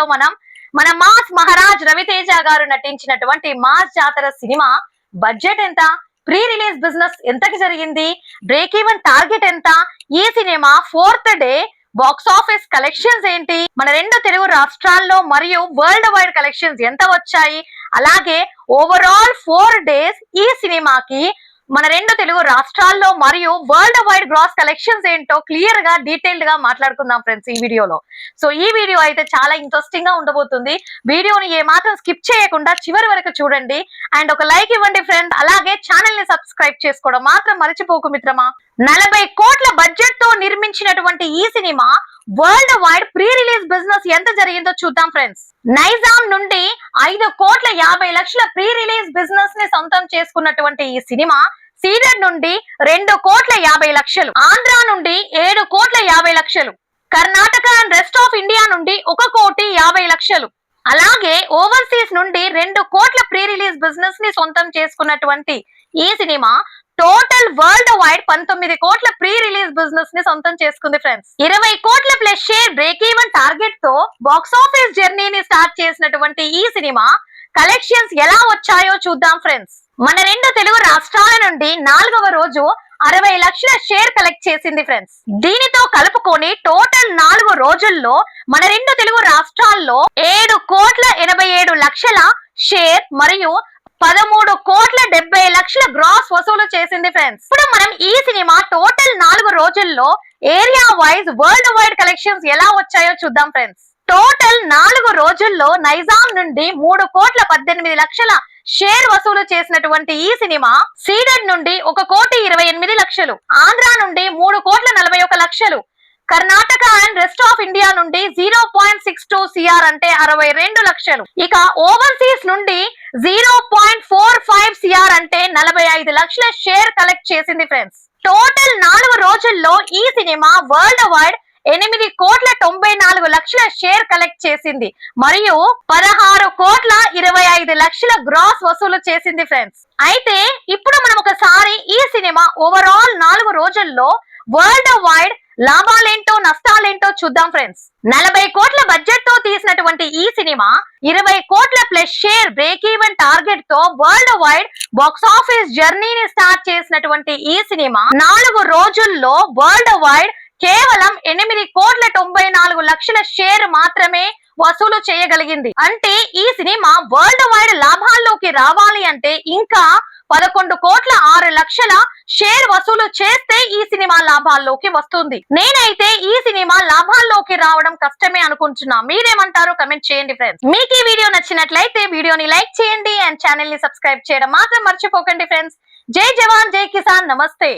లో మనం మన మాస్ మహారాజ్ రవితేజ గారు నటించినటువంటి మాస్ జాతర సినిమా బడ్జెట్ ఎంత? ప్రీ రిలీజ్ బిజినెస్ ఎంతకి జరిగింది? బ్రేక్ ఈవెన్ టార్గెట్ ఎంత? ఈ cinema fourth day box office collections ఏంటి? మన రెండు తెలుగు రాష్ట్రాల్లో మరియు వరల్డ్ వైడ్ కలెక్షన్స్ ఎంత వచ్చాయి? అలాగే ఓవరాల్ ఫోర్ డేస్ ఈ సినిమాకి మన రెండు తెలుగు రాష్ట్రాల్లో మరియు వరల్డ్ వైడ్ గ్రాస్ కలెక్షన్స్ ఏంటో క్లియర్గా డీటెయిల్డ్గా మాట్లాడుకుందాం ఫ్రెండ్స్ ఈ వీడియోలో. సో ఈ వీడియో అయితే చాలా ఇంట్రెస్టింగ్గా ఉండబోతుంది. వీడియోని ఏ మాత్రం స్కిప్ చేయకుండా చివరి వరకు చూడండి. అండ్ ఒక లైక్ ఇవ్వండి ఫ్రెండ్ అలాగే ఛానల్ని సబ్స్క్రైబ్ చేసుకోవడం మాత్రం మర్చిపోకు మిత్రమా. నలభై కోట్ల బడ్జెట్తో నిర్మించినటువంటి ఈ cinema worldwide pre release business ఎంత జరిగిందో చూద్దాం ఫ్రెండ్స్ నైజాం నుండి ఐదు కోట్ల యాభై లక్షల ప్రీ రిలీజ్ బిజినెస్ని సొంతం చేసుకున్నటువంటి ఈ సినిమా సీడెడ్ నుండి రెండు కోట్ల యాభై లక్షలు ఆంధ్ర నుండి ఏడు కోట్ల యాభై లక్షలు Karnataka and rest of India నుండి ఒక కోటి యాభై లక్షలు. అలాగే ఓవర్సీస్ నుండి రెండు కోట్ల ప్రీ రిలీజ్ బిజినెస్ని సొంతం చేసుకున్నటువంటి ఈ సినిమా టోటల్ వరల్డ్ వైడ్ పంతొమ్మిది కోట్ల ప్రీ రిలీజ్ బిజినెస్ని సొంతం చేసుకుంది ఫ్రెండ్స్ ఇరవై కోట్ల ప్లస్ షేర్ బ్రేక్ ఈవెన్ టార్గెట్తో బాక్స్ ఆఫీస్ జర్నీని స్టార్ట్ చేసినటువంటి ఈ సినిమా కలెక్షన్స్ ఎలా వచ్చాయో చూద్దాం ఫ్రెండ్స్ మన రెండు తెలుగు రాష్ట్రాల నుండి నాలుగవ రోజు అరవై లక్షల షేర్ కలెక్ట్ చేసింది ఫ్రెండ్స్. దీనితో కలుపుకొని టోటల్ నాలుగు రోజుల్లో మన రెండు తెలుగు రాష్ట్రాల్లో ఏడు కోట్ల ఎనభై ఏడు లక్షల షేర్ మరియు పదమూడు కోట్ల డెబ్బై లక్షల గ్రాస్ వసూలు చేసింది ఫ్రెండ్స్. ఇప్పుడు మనం ఈ సినిమా టోటల్ నాలుగు రోజుల్లో area wise world wide collections ఎలా వచ్చాయో చూద్దాం ఫ్రెండ్స్. టోటల్ నాలుగు రోజుల్లో నైజాం నుండి మూడు కోట్ల పద్దెనిమిది లక్షల షేర్ వసూలు చేసినటువంటి ఈ సినిమా సీడెడ్ నుండి ఒక కోటి ఇరవై ఎనిమిది లక్షలు ఆంధ్ర నుండి మూడు కోట్ల నలభై ఒక లక్షలు Karnataka and rest of India నుండి zero point six two CR అంటే అరవై రెండు లక్షలు. ఇక ఓవర్సీస్ నుండి zero point four five CR అంటే నలభై ఐదు లక్షల షేర్ కలెక్ట్ చేసింది ఫ్రెండ్స్ టోటల్ నాలుగు రోజుల్లో ఈ సినిమా వరల్డ్ వైడ్ ఎనిమిది కోట్ల తొంభై నాలుగు లక్షల షేర్ కలెక్ట్ చేసింది. మరియు పదహారు కోట్ల ఇరవై ఐదు లక్షల గ్రాస్ వసూలు చేసింది ఫ్రెండ్స్. అయితే ఇప్పుడు మనం ఒకసారి ఈ సినిమా ఓవరాల్ నాలుగు రోజుల్లో వరల్డ్ వైడ్ లాభాలేంటో నష్టాలేంటో చూద్దాం ఫ్రెండ్స్. నలభై కోట్ల బడ్జెట్తో తీసినటువంటి ఈ సినిమా ఇరవై కోట్ల ప్లస్ షేర్ బ్రేక్ ఈవెన్ టార్గెట్తో వరల్డ్ వైడ్ బాక్స్ ఆఫీస్ జర్నీని స్టార్ట్ చేసినటువంటి ఈ సినిమా నాలుగు రోజుల్లో వరల్డ్ వైడ్ కేవలం ఎనిమిది కోట్ల తొంభై నాలుగు లక్షల షేర్ మాత్రమే వసూలు చేయగలిగింది. అంటే ఈ సినిమా వరల్డ్ వైడ్ లాభాల్లోకి రావాలి అంటే ఇంకా పదకొండు కోట్ల ఆరు లక్షల షేర్ వసూలు చేస్తే ఈ సినిమా లాభాల్లోకి వస్తుంది. నేనైతే ఈ సినిమా లాభాల్లోకి రావడం కష్టమే అనుకుంటున్నా. మీరేమంటారో కమెంట్ చేయండి ఫ్రెండ్స్ మీకు ఈ వీడియో నచ్చినట్లయితే వీడియోని లైక్ చేయండి అండ్ ఛానల్ని సబ్స్క్రైబ్ చేయడం మాత్రం మర్చిపోకండి ఫ్రెండ్స్ జై జవాన్ జై కిసాన్ నమస్తే.